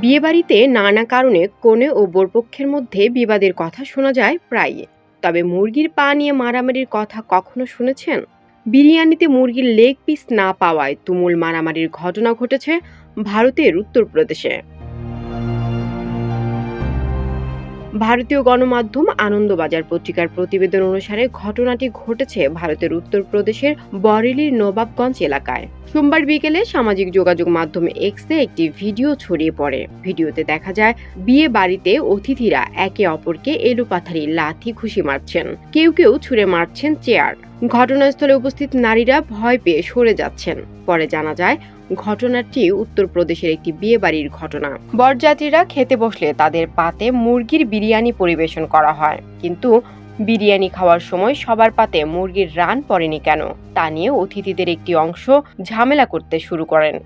বিয়েবাড়িতে নানা কারণে কনে ও বরপক্ষের মধ্যে বিবাদের কথা শোনা যায় প্রায় তবে মুরগির পা নিয়ে মারামারির কথা কখনো শুনেছেন? বিরিয়ানিতে মুরগির লেগ পিস না পাওয়ায় তুমুল মারামারির ঘটনা ঘটেছে ভারতের উত্তরপ্রদেশে। ভারতীয় গণমাধ্যম আনন্দবাজার পত্রিকার প্রতিবেদন অনুসারে ঘটনাটি ঘটেছে ভারতের উত্তরপ্রদেশের বরেলির নবাবগঞ্জ এলাকায়। সোমবার বিকেলে সামাজিক যোগাযোগ মাধ্যমে এক্সে একটি ভিডিও ছড়িয়ে পড়ে। ভিডিওতে দেখা যায়, বিয়ে বাড়িতে অতিথিরা একে অপরকে এলোপাথারি লাথি খুশি মারছেন। কেউ কেউ ছুঁড়ে মারছেন চেয়ার। ঘটনাস্থলে উপস্থিত নারীরা ভয় পেয়ে সরে যাচ্ছেন। পরে জানা যায় ঘটনাটি উত্তরপ্রদেশের একটি বিয়ে বাড়ির ঘটনা। বরযাত্রীরা খেতে বসলে তাদের পাতে মুরগির বিরিয়ানি পরিবেশন করা হয়। কিন্তু বিরিয়ানি খাওয়ার সময় সবার পাতে মুরগির রান পড়েনি কেন? তা নিয়ে অতিথিদের একটি অংশ ঝামেলা করতে শুরু করেন।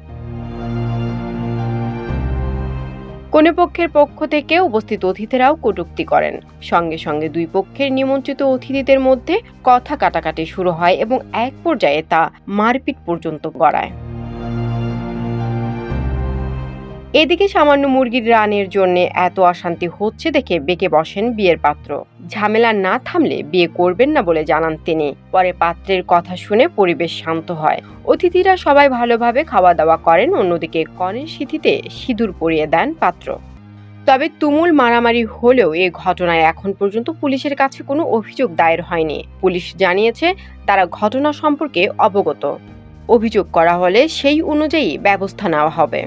কনে পক্ষের পক্ষ থেকে উপস্থিত অতিথিরাও কটূক্তি করেন। সঙ্গে সঙ্গে দুই পক্ষের নিমন্ত্রিত অতিথিদের মধ্যে কথা কাটাকাটি শুরু হয় এবং এক পর্যায়ে তা মারপিট পর্যন্ত গড়ায়। এদিকে সামান্য মুরগির রানের জন্য এত অশান্তি হচ্ছে দেখে বেঁকে বসেন বিয়ের পাত্র। ঝামেলা না থামলে বিয়ে করবেন না বলে জানান তিনি। পরে পাত্রের কথা শুনে পরিবেশ শান্ত হয়। অতিথিরা সবাই ভালোভাবে খাওয়া দাওয়া করেন, অন্যদিকে কনের সিঁথিতে সিঁদুর পরিয়ে দেন পাত্র। তবে তুমুল মারামারি হলেও এ ঘটনায় এখন পর্যন্ত পুলিশের কাছে কোনো অভিযোগ দায়ের হয়নি। পুলিশ জানিয়েছে, তারা ঘটনা সম্পর্কে অবগত। অভিযোগ করা হলে সেই অনুযায়ী ব্যবস্থা নেওয়া হবে।